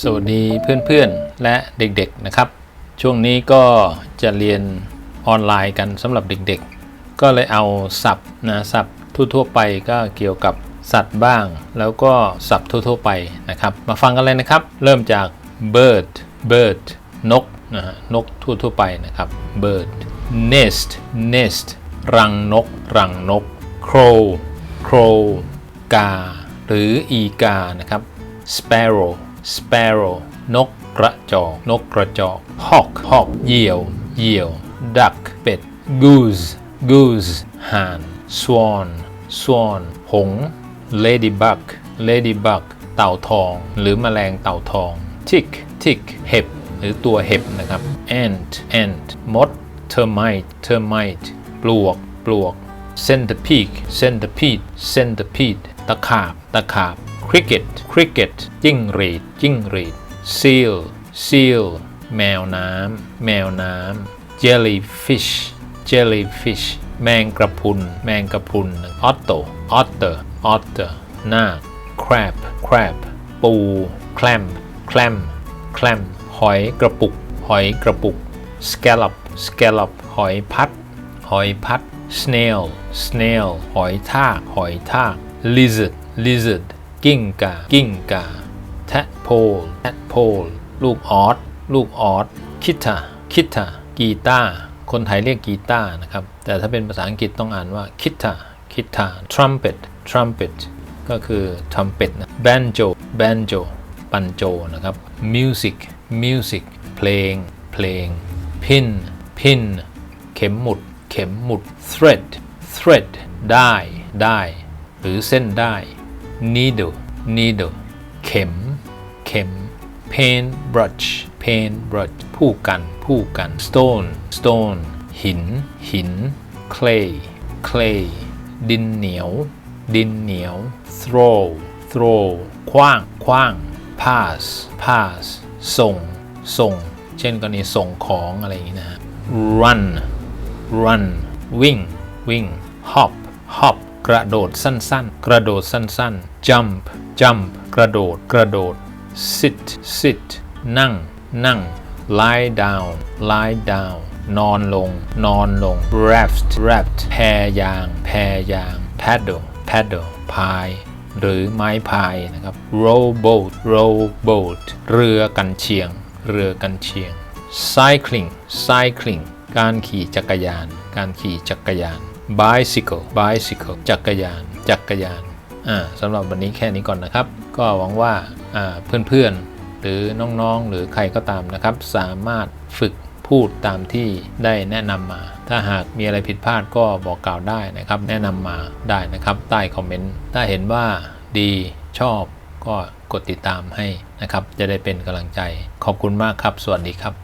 สวัสดีเพื่อนๆและเด็กๆนะครับ ช่วงนี้ก็จะเรียนออนไลน์กันสำหรับเด็กๆ ก็เลยเอาศัพท์นะศัพท์ทั่วๆไปก็เกี่ยวกับสัตว์บ้าง แล้วก็ศัพท์ทั่วๆไปนะครับ มาฟังกันเลยนะครับ เริ่มจาก bird bird นกนะฮะนกทั่วๆไปนะครับ bird nest nest รังนก รังนก crow crow กา หรืออีกานะครับ sparrow sparrow นกกระจอก นกกระจอก hawk hawk เหยี่ยว เหยี่ยว duck เป็ด goose goose ห่าน swan swan หง ladybug ladybug เต่าทอง หรือแมลงเต่าทอง tick tick เห็บ หรือตัวเห็บนะครับ ant ant มด termite termite ปลวก ปลวก centipede centipede centipede ตะขาบ ตะขาบ cricket cricket จิ้งหรีด จิ้งหรีด seal seal แมวน้ำ แมวน้ำ jellyfish jellyfish แมงกระพุน แมงกระพุน otter otter otter นาค crab crab ปู clam clam clam หอยกระปุก หอยกระปุก scallop scallop หอยพัด หอยพัด snail snail หอยทาก หอยทาก lizard lizard กิ้งกากิ้งกา tadpole tadpole ลูกออสลูกออส kita kita กีตาร์คนไทยเรียกกีตาร์นะครับ แต่ถ้าเป็นภาษาอังกฤษต้องอ่านว่า kita kita trumpet trumpet ก็คือ trumpet นะ banjo banjo ปันโจนะครับ music music เพลง เพลง pin pin เข็มหมุด เข็มหมุด thread thread ได้ ได้ หรือเส้นได้ needle needle เข็ม เข็ม paint brush paint brush ผู้กัน ผู้กัน stone stone หิน หิน clay clay ดินเหนียว ดินเหนียว throw throw คว้าง คว้าง pass pass ส่ง ส่ง เช่นกรณีส่งของอะไรอย่างนี้นะ run run วิ่ง วิ่ง hop hop กระโดดสั้น ๆ กระโดดสั้น ๆ jump jump กระโดด กระโดด sit sit นั่ง นั่ง lie down lie down นอนลง นอนลง raft raft แพยาง แพยาง paddle paddle พาย หรือไม้พายนะครับ rowboat rowboat เรือกันเชียง เรือกันเชียง cycling cycling การขี่จักรยาน การขี่จักรยาน bicycle bicycle จักรยาน จักรยาน อ่าสำหรับวันนี้แค่นี้ก่อนนะครับ ก็หวังว่าอ่า เพื่อนๆ หรือน้องๆ หรือใครก็ตามนะครับ สามารถฝึกพูดตามที่ได้แนะนำมา ถ้าหากมีอะไรผิดพลาดก็บอกกล่าวได้นะครับ แนะนำมาได้นะครับ ใต้คอมเมนต์ ถ้าเห็นว่าดีชอบก็กดติดตามให้นะครับ จะได้เป็นกำลังใจ ขอบคุณมากครับ สวัสดีครับ